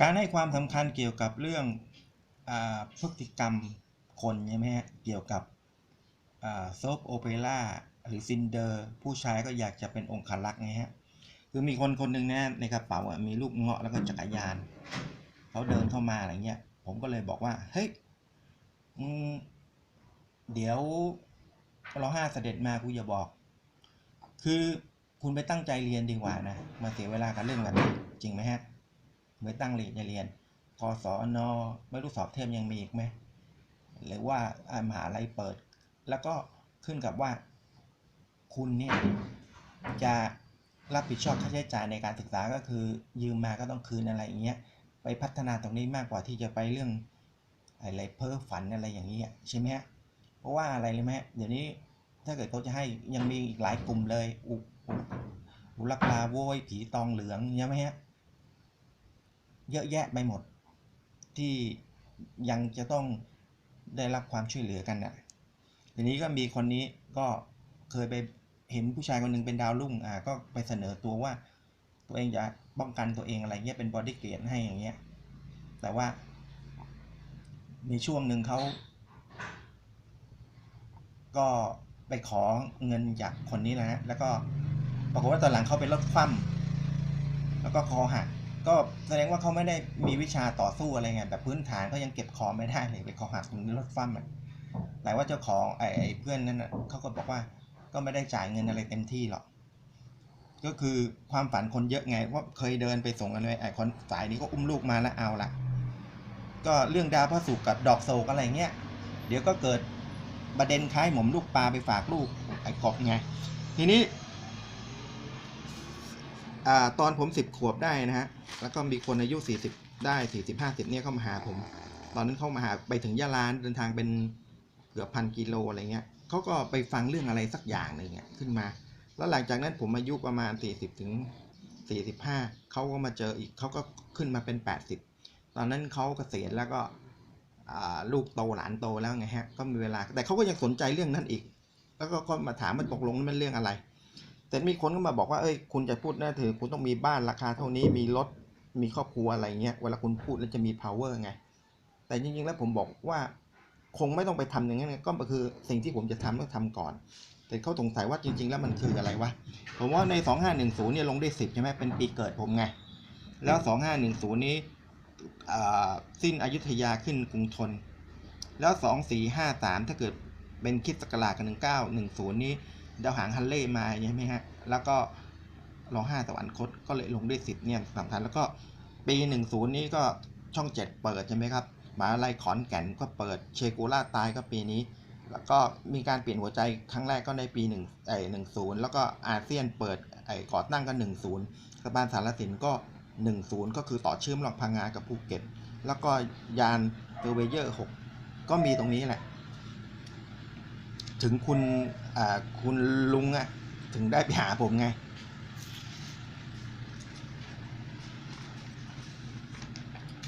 การให้ความสำคัญเกี่ยวกับเรื่องอพฤติกรรมคนใช่ไหมฮะเกี่ยวกับโซฟโอเปร่าหรือซินเดอร์ ผู้ชายก็อยากจะเป็นองครักษ์ไงฮะคือมีคนคนหนึ่งนะในกระเป๋าอะมีลูกเงาะแล้วก็จักรยานเขาเดินเข้ามาอะไรเงี้ย ผมก็เลยบอกว่า เฮ้ยเดี๋ยวรอห้าเสด็จมากูอย่าบอก คือคุณไปตั้งใจเรียนดีกว่านะ มาเสียเวลากับเรื่องแบบนี้จริงไหมฮะ ไม่ตั้งเรียนจะเรียนกศนไม่รู้สอบเทอมยังมีอีกไหมหรือว่ามหาลัยเปิด แล้วก็ขึ้นกับว่า คุณเนี่ยจะรับผิดชอบค่าใช้จ่ายในการศึกษาก็คือ ยืมมาก็ต้องคืนอะไรอย่างเงี้ยไปพัฒนาตรงนี้มากกว่าที่จะไปเรื่องอะไรเพ้อฝันอะไรอย่างเงี้ยใช่ไหมฮะเพราะว่าอะไรเลยไหมฮะเดี๋ยวนี้ถ้าเกิดเขาจะให้ยังมีอีกหลายกลุ่มเลยอุอุอุลักลาโวยผีตองเหลืองใช่ไหมฮะ เยอะแยะไปหมด ที่ยังจะต้องได้รับความช่วยเหลือกันน่ะทีนี้ก็มีคนนี้ก็เคยไปเห็นผู้ชายคนหนึ่งเป็นดาวรุ่งอ่าก็ไปเสนอตัวว่า ตัวเองจะป้องกันตัวเองอะไรเงี้ยเป็นบอดี้เกรดให้อย่างเงี้ยแต่ว่า มีช่วงหนึ่งเขาก็ไปขอเงินจากคนนี้แหละฮะแล้วก็ปรากฏว่าตอนหลังเขาไปรถคว่ำแล้วก็คอหัก ก็แสดงว่าเขาไม่ได้มีวิชาต่อสู้อะไรไงแบบพื้นฐานเขายังเก็บคอไม่ได้เลยไปคอหักตรงรถคว่ำอะแต่ว่าเจ้าของไอ้เพื่อนนั้นเขาก็บอกว่าก็ไม่ได้จ่ายเงินอะไรเต็มที่หรอก ก็คือความฝันคนเยอะไงว่าเคยเดินไปส่งกันเลยไอ้คนสายนี้ก็อุ้มลูกมาแล้วเอาละก็เรื่องดาวพระศุกร์กับดอกโศกอะไรเงี้ยเดี๋ยวก็เกิดประเด็นคล้ายหมอมลูกปลาไปฝากลูกไอ้กบไง ทีนี้ อตอนผมสิบขวบได้นะฮะ แล้วก็มีคนอายุสี่สิบได้สี่สิบห้าสิบเนี่ยเข้ามาหาผม ตอนนั้นเข้ามาหาไปถึงยะลาเดินทางเป็นเกือบพันกิโลอะไรเงี้ยเขาก็ไปฟังเรื่องอะไรสักอย่างหนึ่งขึ้นมา แล้วหลังจากนั้นผมอายุประมาณสี่สิบถึงสี่สิบห้าเขาก็มาเจออีกเขาก็ขึ้นมาเป็นแปดสิบตอนนั้นเขาเกษียณแล้วก็ลูกโตหลานโตแล้วไงฮะ ก็มีเวลา แต่เขาก็ยังสนใจเรื่องนั้นอีก แล้วก็ก็มาถามมันตกลงมันเรื่องอะไร แต่มีคนก็มาบอกว่าเอ้ยคุณจะพูดนะถือ คุณต้องมีบ้านราคาเท่านี้มีรถมีครอบครัวอะไรเงี้ยเวลาคุณพูดแล้วจะมี power ไง แต่จริงๆแล้วผมบอกว่าคงไม่ต้องไปทำอย่างนั้นก็คือสิ่งที่ผมจะทำต้องทำก่อน แต่เขาสงสัยว่าจริง ๆ แล้วมันคืออะไรวะผมว่าใน 2510เนี่ยลงได้ 10 ใช่ไหมเป็นปีเกิดผมไง แล้ว 2510 นี้สิ้นอยุธยาขึ้นกรุงธนแล้ว 2453 ถ้าเกิดเป็นคิดศักราชกัน1910 นี้ ดาวหางฮันเล่มาใช่ไหมฮะ แล้วก็รอห้าสวรรคตก็เลยลงด้วยสิทธิ์เนี่ยสำคัญแล้วก็ปีหนึ่งศูนย์นี้ก็ช่องเจ็ดเปิดใช่ไหมครับมหาลัยขอนแก่นก็เปิดเชกูล่าตายก็ปีนี้ แล้วก็มีการเปลี่ยนหัวใจครั้งแรกก็ในปีหนึ่งไอหนึ่งศูนย์แล้วก็อาเซียนเปิดไอก่อตั้งก็หนึ่งศูนย์สะพานสารสินก็หนึ่งศูนย์ก็คือต่อเชื่อมระหว่างพังงากับภูเก็ต แล้วก็ยานเทอร์เวเยอร์หกก็มีตรงนี้แหละ ถึงคุณคุณลุงอะถึงได้ไปหาผมไง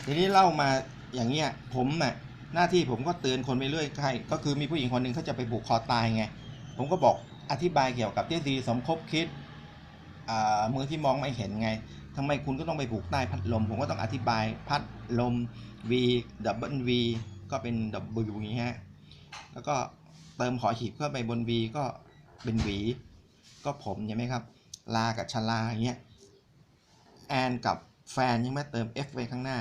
ทีนี้เล่ามาอย่างเงี้ยผมอะหน้าที่ผมก็เตือนคนไปเรื่อยใครก็คือมีผู้หญิงคนหนึ่งเขาจะไปผูกคอตายไง ผมก็บอกอธิบายเกี่ยวกับทฤษฎีสมคบคิดมือที่มองไม่เห็นไงทำไมคุณก็ต้องไปผูกใต้พัดลม ผมก็ต้องอธิบายพัดลม V W V ก็เป็น W อย่างเงี้ยฮะแล้วก็ เติมขอหีบเข้าไปบน V ก็เป็นหวี ก็ผมใช่ไหมครับ ลากับชลาอย่างเงี้ยแอนกับแฟนยังไม่เติม F ไว้ข้างหน้า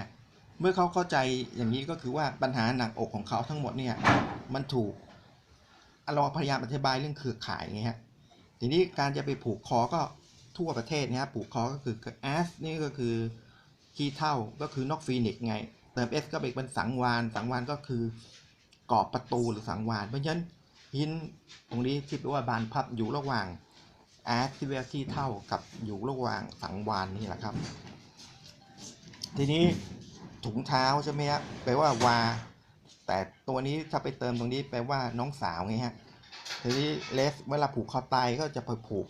เมื่อเขาเข้าใจอย่างนี้ก็คือว่าปัญหาหนักอกของเขาทั้งหมดเนี่ยมันถูกเราพยายามอธิบายเรื่องเครือข่ายไงฮะทีนี้การจะไปผูกคอก็ทั่วประเทศเนี่ยผูกคอก็คือ S นี่ก็คือขี้เท่าก็คือนกฟีนิกซ์ไง เติม S ก็เป็นสังวาน สังวานก็คือกรอบประตูหรือสังวาน เพราะฉะนั้น หินตรงนี้ที่แปลว่าบานพับอยู่ระหว่างแอสที่แปลว่าขี้เท่ากับอยู่ระหว่างสังวานนี่แหละครับ ทีนี้ถุงเท้าใช่ไหมครับแปลว่าวา แต่ตัวนี้ถ้าไปเติมตรงนี้แปลว่าน้องสาวไงฮะทีนี้เลสเวลาผูกคอตายก็จะไปผูก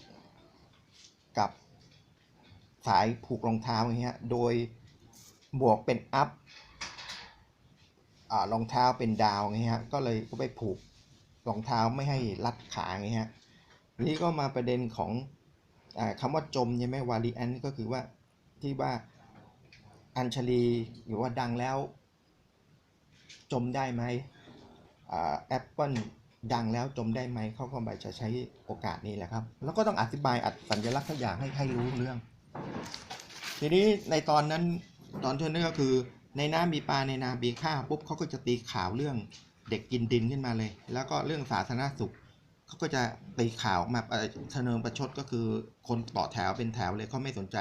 กับสายผูกรองเท้าอย่างเงี้ย โดยบวกเป็นอัพรองเท้าเป็นดาวไงฮะก็เลยก็ไปผูก รองเท้าไม่ให้รัดขาไงฮะนี้ก็มาประเด็นของอคำว่าจมใช่ไหมวารีแอนก็คือว่าที่ว่าอัญชลีหรือว่าดังแล้ว จมได้ไหมแอปเปิลดังแล้วจมได้ไหมเขาก็ไปจะใช้โอกาสนี้แหละครับ แล้วก็ต้องอธิบายอัดสัญลักษณ์ทุกอย่างให้ให้รู้เรื่อง ทีนี้ในตอนนั้นตอนเท่านั้นก็คือในน้ำมีปลาในนามีข้าวปุ๊บเขาก็จะตีข่าวเรื่อง เด็กกินดินขึ้นมาเลย แล้วก็เรื่องสาธารณสุขเขาก็จะตีข่าวออกมาเอ่อเสนอประชดก็คือคนต่อแถวเป็นแถวเลยเขาไม่สนใจ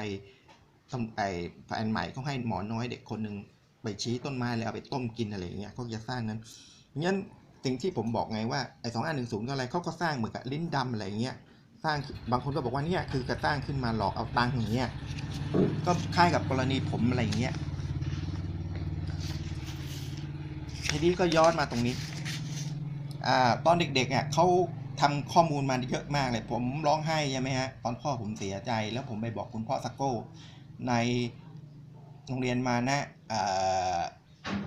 ทำไอ้แฟนใหม่เขาให้หมอน้อยเด็กคนหนึ่งไปชี้ต้นไม้เลยเอาไปต้มกินอะไรอย่างเงี้ยเขาจะสร้างนั้นงั้นสิ่งที่ผมบอกไงว่าไอ้สองอันหนึ่งศูนย์อะไรเขาก็สร้างเหมือนกับลิ้นดำอะไรเงี้ยสร้างบางคนก็บอกว่าเนี่ยคือกระตั้งขึ้นมาหลอกเอาตังค์อย่างเงี้ยก็คล้ายกับกรณีผมอะไรอย่างเงี้ย ทีนี้ก็ย้อนมาตรงนี้อ่าตอนเด็กๆอะเขาทำข้อมูลมาเยอะมากเลย ผมร้องไห้ใช่ไหมฮะตอนพ่อผมเสียใจ แล้วผมไปบอกคุณพ่อสักโก้ในโรงเรียนมานะ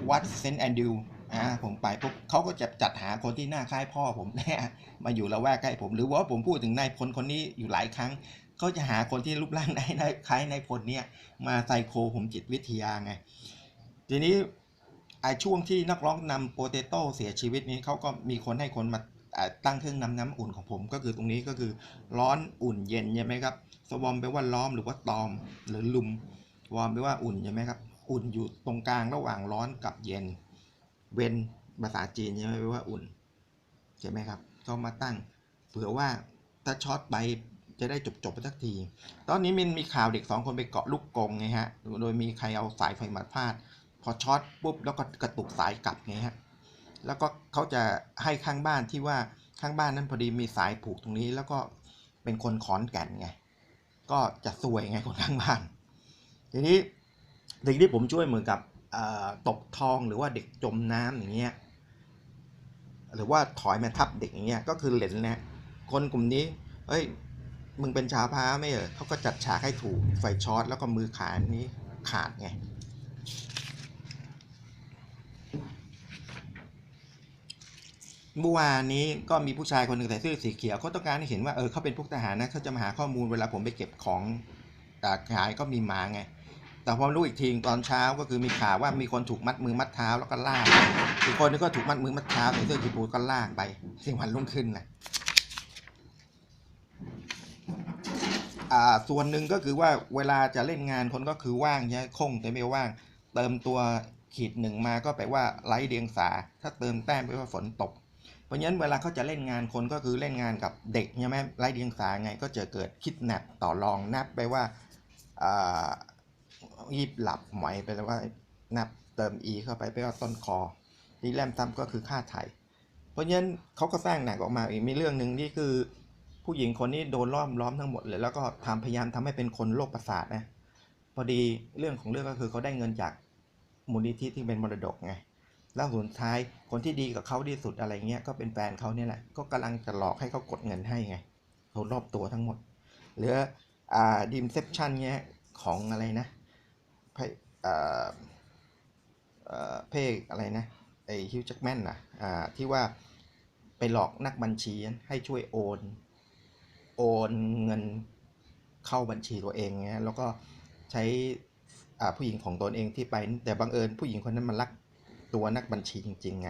วัดเซนต์แอนดิวอ่าผมไปปุ๊บเขาก็จะจัดหาคนที่หน้าคล้ายพ่อผมเนี่ยมาอยู่ละแวกใกล้ผม หรือว่าผมพูดถึงนายพลคนนี้อยู่หลายครั้งเขาจะหาคนที่รูปร่างได้ได้คล้ายนายพลเนี่ยมาไซโคผมจิตวิทยาไง ทีนี้ ไอ้ช่วงที่นักร้องนำโปเตโต้เสียชีวิตนี้เขาก็มีคนให้คนมาตั้งเครื่องนำน้ำอุ่นของผม ก็คือตรงนี้ก็คือร้อนอุ่นเย็นใช่ไหมครับสวอมแปลว่าล้อมหรือว่าตอม หรือลุมวอมแปลว่าอุ่นใช่ไหมครับอุ่นอยู่ตรงกลางระหว่างร้อนกับเย็น เวนภาษาจีนใช่ไหมแปลว่าอุ่นใช่ไหมครับก็มาตั้งเผื่อว่าถ้าช็อตไปจะได้จบจบไปสักที ตอนนี้มันมีข่าวเด็กสองคนไปเกาะลูกกงไงฮะ โดยมีใครเอาสายไฟมาพาด พอช็อตปุ๊บแล้วก็กระตุกสายกลับไงฮะแล้วก็เขาจะให้ข้างบ้านที่ว่าข้างบ้านนั้นพอดีมีสายผูกตรงนี้ แล้วก็เป็นคนขอนแก่นไงก็จะซวยไงคนข้างบ้าน ทีนี้สิ่งที่ผมช่วยเหมือนกับตกทองหรือว่าเด็กจมน้ำอย่างเงี้ยหรือว่าถอยมาทับเด็กอย่างเงี้ยก็คือเหลนนะคนกลุ่มนี้เอ้ยมึงเป็นชาวพาไม่เหรอเขาก็จัดฉากให้ถูกไฟช็อตแล้วก็มือขานี้ขาดไง เมื่อวานนี้ก็มีผู้ชายคนหนึ่งใส่เสื้อสีเขียวเขาต้องการให้เห็นว่าเออเขาเป็นพวกทหารนะเขาจะมาหาข้อมูลเวลาผมไปเก็บของอาขายก็มีหมาไง แต่พอรู้อีกทีตอนเช้าก็คือมีข่าวว่ามีคนถูกมัดมือมัดเท้าแล้วก็ลากอีกคนนึงก็ถูกมัดมือมัดเท้าใส่เสื้อกีปูก็ลากไปสิ่งวันรุ่งขึ้นแหละอ่าส่วนหนึ่งก็คือว่าเวลาจะเล่นงานคนก็คือว่างใช่ไหมคงแต่ไม่ว่าง เติมตัวขีดหนึ่งมาก็แปลว่าไร้เดียงสา ถ้าเติมแต้มแปลว่าฝนตก ราะฉะนั้นเวลาเขาจะเล่นงานคนก็คือเล่นงานกับเด็กใช่ไหมไร้เดียงสาไงก็จะเกิดคิดแนบต่อรองนับไปว่ายีบหลับหมอยไปแล้วว่านับเติม e เข้าไปไปว่าต้นคอที่แรมซ้ำก็คือค่าไถ่เพราะฉะนั้นเขาก็สร้างหนังออกมาอีกมีเรื่องหนึ่งที่คือ ผู้หญิงคนนี้โดนล้อมล้อมทั้งหมดเลยแล้วก็ทำพยายามทำให้เป็นคนโรคประสาทนะพอดีเรื่องของเรื่องก็คือเขาได้เงินจากมูลนิธิที่เป็นมรดกไง แล้วสุดท้ายคนที่ดีกับเขาที่สุดอะไรเงี้ยก็เป็นแฟนเขาเนี่ยแหละก็กำลังจะหลอกให้เขากดเงินให้ไงเขารอบตัวทั้งหมดหลืออ่าดิมเซปชันเนี้ยของอะไรนะเพอ่าเอ่อเพกอะไรนะไอฮิวจักแมนนะอ่าที่ว่าไปหลอกนักบัญชีให้ช่วยโอน โอนเงินเข้าบัญชีตัวเองเงี้ยแล้วก็ใช้ผู้หญิงของตนเองที่ไป แต่บังเอิญผู้หญิงคนนั้นมันรัก ตัวนักบัญชีจริงๆไง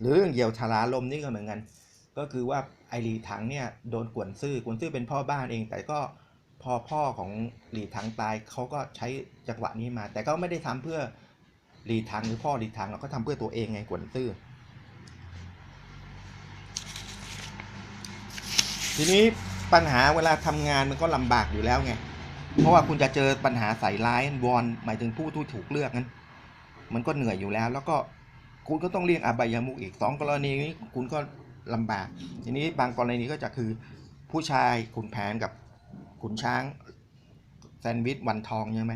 หรือเรื่องเหยี่ยวทาราลมนี่ก็เหมือนกัน ก็คือว่าไอหลีถังเนี่ยโดนกวนซื่อกวนซื่อเป็นพ่อบ้านเอง แต่ก็พอพ่อของหลีถังตายเขาก็ใช้จังหวะนี้มา แต่ก็ไม่ได้ทำเพื่อหลีถังหรือพ่อหลีถังหรอกก็ทำเพื่อตัวเองไงกวนซื่อทีนี้ปัญหาเวลาทำงานมันก็ลำบากอยู่แล้วไง เพราะว่าคุณจะเจอปัญหาใส่ร้ายวอนหมายถึงผู้ที่ถูกเลือกนั้น มันก็เหนื่อยอยู่แล้ว แล้วก็คุณก็ต้องเรียกอบายามุกอีกสองกรณีนี้คุณก็ลำบาก ทีนี้บางกรณีก็จะคือผู้ชายขุนแผนกับขุนช้างแซนด์วิชวันทองใช่ไหม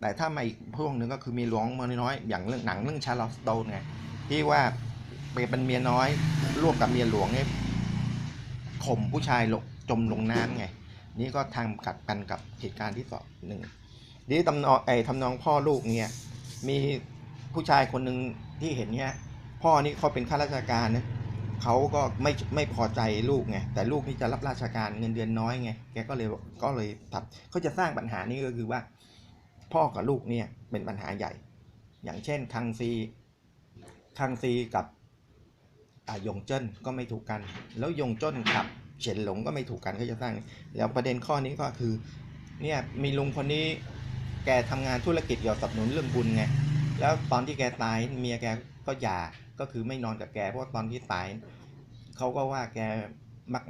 แต่ถ้ามาอีกพวกหนึ่งก็คือมีหลวงมาน้อยอย่างเรื่องหนังเรื่องชาร์ลอสโตนไงที่ว่าเป็นเมียน้อยร่วมกับเมียหลวงเนี่ยข่มผู้ชายลงจมลงน้ำไงนี่ก็ทำกัดกันกับเหตุการณ์ที่สองหนึ่งนี่ตำนองไอ้ทำนองพ่อลูกเนี่ยมี ผู้ชายคนหนึ่งที่เห็นเนี่ยพ่อนี่เขาเป็นข้าราชการนะเขาก็ไม่ไม่พอใจลูกไงแต่ลูกนี่จะรับราชการเงินเดือนน้อยไงแกก็เลยก็เลยทำเขาจะสร้างปัญหานี้ก็คือว่า พ่อกับลูกเนี่ยเป็นปัญหาใหญ่ อย่างเช่นคังซีคังซีกับยงเจิ้นก็ไม่ถูกกัน แล้วยงเจิ้นกับเฉินหลงก็ไม่ถูกกันก็จะสร้าง แล้วประเด็นข้อนี้ก็คือเนี่ยมีลุงคนนี้แกทำงานธุรกิจเกี่ยวกับสนับสนุนเรื่องบุญไง แล้วตอนที่แกตายเมียแกก็หย่าก็คือไม่นอนกับแกเพราะว่าตอนที่ตายเขาก็ว่าแก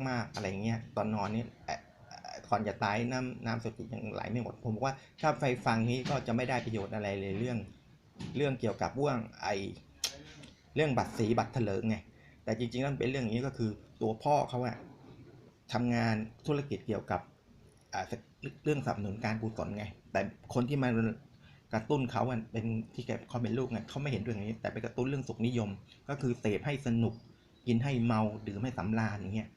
มากๆอะไรเงี้ยตอนนอนนี่เอ่อเอ่อก่อนจะตายน้ำน้ำสติยังไหลไม่หมดผมบอกว่าถ้าไปฟังนี้ก็จะไม่ได้ประโยชน์อะไรเลยเรื่อง เรื่องเกี่ยวกับว่างไอเรื่องบัตรสีบัตรเถลิงไงแต่จริงๆแล้วเป็นเรื่องนี้ก็คือตัวพ่อเขาอะทำงานธุรกิจเกี่ยวกับเรื่องสนับสนุนการกุศลไง แต่คนที่มา กระตุ้นเขาเป็นที่แกเขาเป็นลูกไงเขาไม่เห็นเรื่องนี้ แต่ไปกระตุ้นเรื่องสุขนิยม ก็คือเสพให้สนุก กินให้เมาดื่มให้สำราญอย่างเงี้ย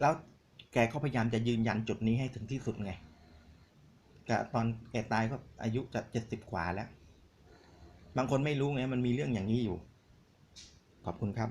แล้วแกก็พยายามจะยืนยันจุดนี้ให้ถึงที่สุดไงกตอนแกตายก็อายุจะเจ็ดสิบกว่าแล้ว บางคนไม่รู้ไงมันมีเรื่องอย่างนี้อยู่ ขอบคุณครับ